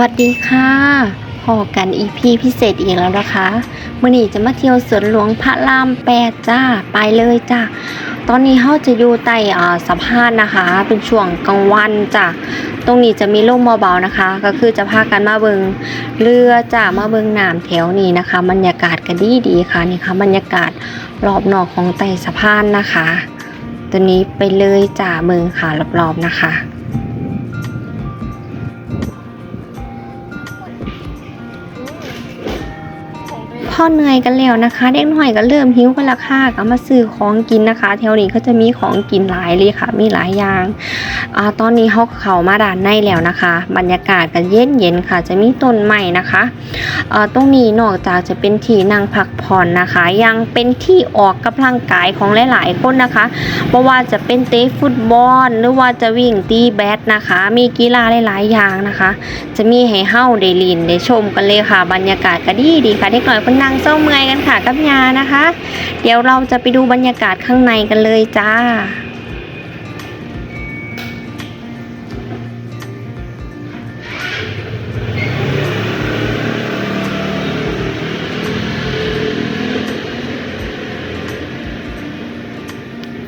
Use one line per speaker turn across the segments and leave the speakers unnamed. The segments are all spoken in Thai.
วัสดีค่ะพอกันอีพีพิเศษอีกแล้วนะคะมื่อนี้จะมาเที่ยวสวนหลวงพระรามแปดจ้าไปเลยจ้าตอนนี้เขาจะอยู่ใต้สะพานนะคะ เป็นช่วงกลางวันจ้ะตรงนี้จะมีร่มเบาๆนะคะ ก็คือจะพากันมาเบิงเรือจ้ามาเบิงน้ำแถวนี้นะคะบรรยากาศก็ดีดีค่ะนี่ค่ะบรรยากาศรอบนอกของใต้สะพานนะคะ ตัวนี้ไปเลยจ้าเมืองค่ะรอบๆนะคะ อเหนื่อยกันแล้วนะคะ เด็กหน่อยก็เริ่มหิวกันละค่ะก็มาซื้อของกินนะคะ แถวนี้ก็จะมีของกินหลายเลยค่ะ มีหลายอย่างอ่าตอนนี้เขาเข้ามาด้านในแล้วนะคะ บรรยากาศก็เย็นเย็นค่ะ จะมีต้นไม้นะคะอ่าตรงนี้นอกจากจะเป็นที่นั่งพักผ่อนนะคะ ยังเป็นที่ออกกำลังกายของหลาย ๆ คนนะคะเพราะว่าจะเป็นเตะฟุตบอลหรือว่าจะวิ่งตีแบดนะคะ มีกีฬาหลาย ๆ อย่างนะคะ จะมีให้เฮ้าได้ลินได้ชมกันเลยค่ะ บรรยากาศก็ดีดีค่ะเด็กหน่อยเพิ่นนั่งเจ้าเมื่อยกันค่ะกับยานะคะ เดี๋ยวเราจะไปดูบรรยากาศข้างในกันเลยจ้า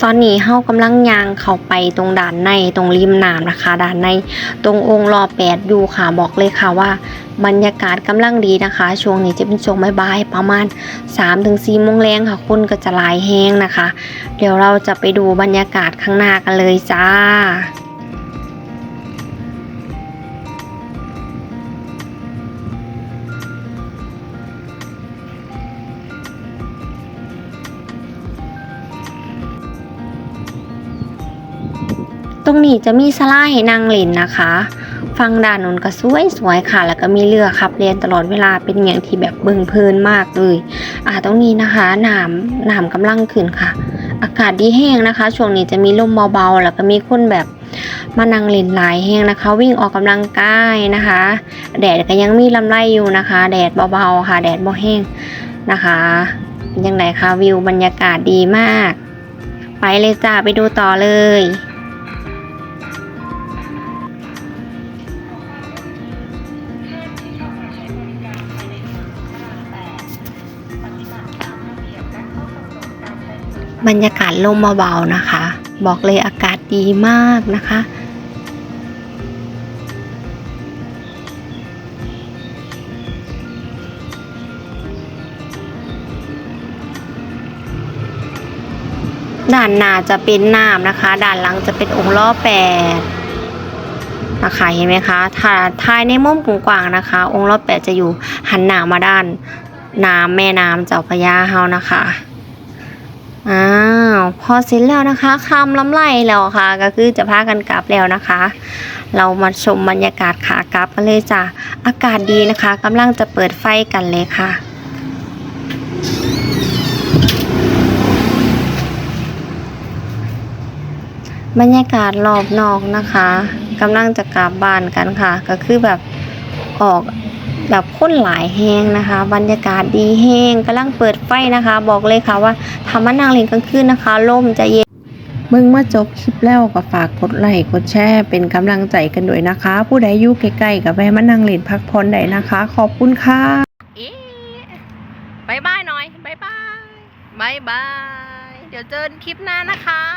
ตอนนี้เฮากำลังย่างเข้าไปตรงด่านในตรงริมน้ำนะคะด่านในตรงองค์รอแปดอยู่ค่ะบอกเลยค่ะว่า บรรยากาศกำลังดีนะคะ ช่วงนี้จะเป็นช่วงบ่ายๆประมาณ 3-4โมงแรงค่ะคนก็จะลายแห้งนะคะ เดี๋ยวเราจะไปดูบรรยากาศข้างหน้ากันเลยจ้า รงนี้จะมีสลาให้นั่งเล่นนะคะ ฟังด้านนนก็สวยสวยค่ะ แล้วก็มีเรือขับเรียนตลอดเวลาเป็นอย่างที่แบบเบิ่งเพลินมากเลย อ่าตรงนี้นะคะน้ำน้ำกำลังขึ้นค่ะ อากาศดีแห้งนะคะ ช่วงนี้จะมีลมเบาๆ แล้วก็มีคนแบบมานั่งเล่นหลายแห้งนะคะ วิ่งออกกำลังกายนะคะ แดดก็ยังมีลำไรอยู่นะคะ แดดเบาๆค่ะ แดดบ่แห้งนะคะเป็นยังไงคะวิวบรรยากาศดีมาก ไปเลยจ้าไปดูต่อเลย บรรยากาศลมเบาๆนะคะ บอกเลยอากาศดีมากนะคะ ด้านหน้าจะเป็นน้ำนะคะ ด้านหลังจะเป็นองค์ล้อแปดนะคะเห็นไหมคะถ้าทายในมุมกว้างๆนะคะ องค์ล้อแปดจะอยู่หันหน้ามาด้านน้ำแม่น้ำเจ้าพระยาเฮานะคะ อ้าวพอเสร็จแล้วนะคะคำลำไรแล้วค่ะ ก็คือจะพากันกลับแล้วนะคะ เรามาชมบรรยากาศขากลับกันเลยจ้ะอากาศดีนะคะกำลังจะเปิดไฟกันเลยค่ะบรรยากาศรอบนอกนะคะกำลังจะกลับบ้านกันค่ะ ก็คือแบบออก แบบพ่นหลายแห้งนะคะ บรรยากาศดีแห้งกำลังเปิดไฟนะคะ บอกเลยค่ะว่าทำมานั่งเล่นกลางคืนนะคะล่มจะเย็นเมึ
งมาจบคลิปแล้วก็ฝากกดไลค์กดแชร์เป็นกำลังใจกันด้วยนะคะ ผู้ใดอยู่ใกล้ๆกับแวะมานั่งเล่นพักผ่อนได้นะคะ ขอบคุณค่ะ
เอ๊บายบายหน่อยบายบายบายบาย เดี๋ยวเจอกันคลิปหน้านะคะ